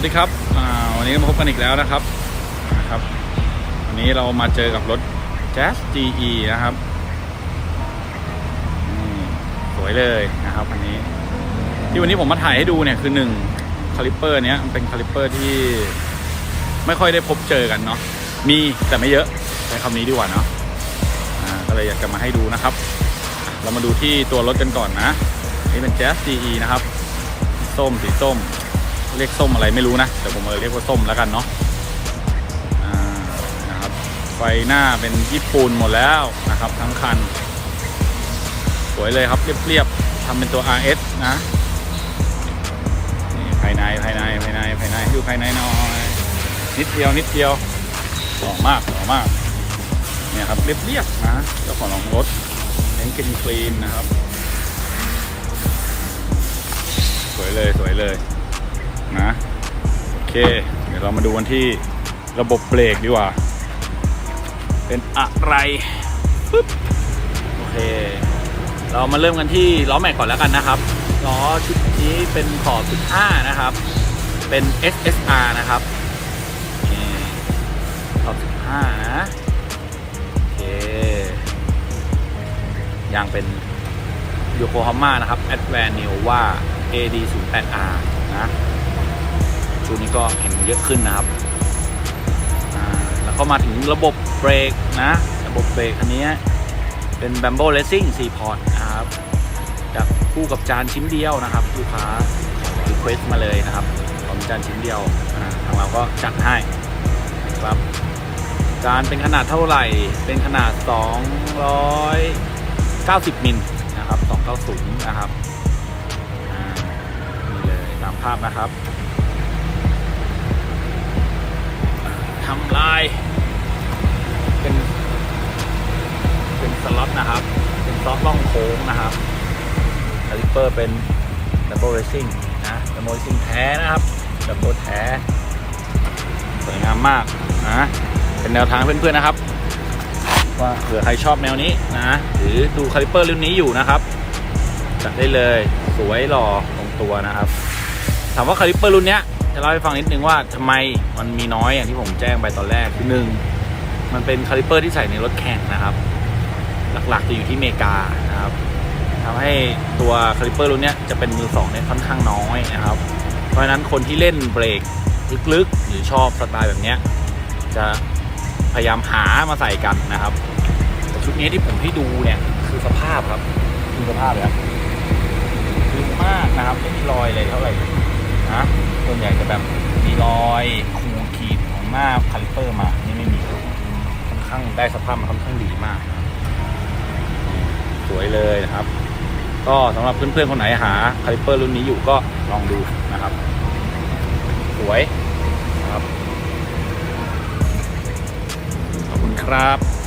วัสดีครับวันนี้มาพบกันอีกแล้วนะครับนะครับวันนี้เรามาเจอกับรถ Jazz GE นะครับนี่สวยเลยนะครับวันนี้ ที่วันนี้ผมมาถ่ายให้ดูเนี่ยคือหนึ่งคาลิปเปอร์เนี้ยเป็นคาลิปเปอร์ที่ไม่ค่อยได้พบเจอกันเนาะมีแต่ไม่เยอะใช้คำนี้ดีกว่าเนาะอ่าก็เลยอยากจะมาให้ดูนะครับ เรามาดูที่ตัวรถกันก่อนนะนี่เป็น Jazz GE นะครับ ส้มสีส้ม เรียกส้มอะไรไม่รู้นะแต่ผมเออเรียกว่าส้มแล้วกันเนาะนะครับไฟหน้าเป็นญี่ปุ่นหมดแล้วนะครับ ทั้งคัน สวยเลยครับเรียบๆทำเป็นตัว RS นะนี่ภายในภายในภายในภายในดูภายในหน่อยนิดเดียวนิดเดียวหล่อมากหล่อมากเนี่ยครับเรียบๆนะเจ้าของรถเน้นกินคลีนนะครับ สวยเลยสวยเลย นะโอเค เดี๋ยวเรามาดูกันที่ระบบเบรกดีกว่า เป็นอะไรปึ๊บโอเค เรามาเริ่มกันที่ล้อแม็กก่อนแล้วกันนะครับล้อชุดนี้เป็นขอบ15นะครับ เป็น SSR นะครับขอบ15นะโอเคยางเป็นโยโกฮาม่านะครับ a d v a n c e Nova AD 0 8 R นะ ชุดนี้ก็เห็นเยอะขึ้นนะครับแล้วก็มาถึงระบบเบรกนะ ระบบเบรกอันนี้เป็น Bambo Racing 4 พอร์ตนะครับจากคู่กับจานชิ้นเดียวนะครับลูกค้ารีเควสมาเลยนะครับขอมีจานชิ้นเดียวทางเราก็จัดให้ครับจานเป็นขนาดเท่าไหร่ เป็นขนาด 290 มิลนะครับ290นะครับนี่เลยตามภาพนะครับ ทำลาย เป็นเป็นสล็อตนะครับ เป็นซอฟล่องโค้งนะครับคาลิปเปอร์เป็นดับเบิลเรซิ่งนะดับเบิลเรซิ่งแท้นะครับดับเบิลแท้สวยงามมากนะเป็นแนวทางเพื่อนๆนะครับ ว่าเผื่อใครชอบแนวนี้นะหรือดูคาลิปเปอร์รุ่นนี้อยู่นะครับจัดได้เลยสวยหล่อตรงตัวนะครับ ถามว่าคาลิปเปอร์รุ่นเนี้ย จะเล่าให้ฟังนิดนึงว่าทำไมมันมีน้อยอย่างที่ผมแจ้งไปตอนแรกคือหนึ่งมันเป็นคาลิปเปอร์ที่ใส่ในรถแข่งนะครับ หลักๆจะอยู่ที่อเมริกานะครับทำให้ตัวคาลิปเปอร์รุ่นเนี้ยจะเป็นมือสองเนี่ยค่อนข้างน้อยนะครับ เพราะฉะนั้นคนที่เล่นเบรกลึกๆหรือชอบสไตล์แบบเนี้ยจะพยายามหามาใส่กันนะครับแต่ชุดนี้ที่ผมให้ดูเนี่ยคือสภาพครับคือสภาพเลยครับคือมากนะครับไม่มีรอยเลยเท่าไหร่ นะส่วนใหญ่จะแบบมีรอยขูดขีดของหน้าคาลิปเปอร์มานี่ไม่มีค่อนข้างได้สภาพมันค่อนข้างดีมากสวยเลยนะครับ ก็สำหรับเพื่อนๆคนไหนหาคาลิปเปอร์รุ่นนี้อยู่ก็ลองดูนะครับ สวยนะครับขอบคุณครับ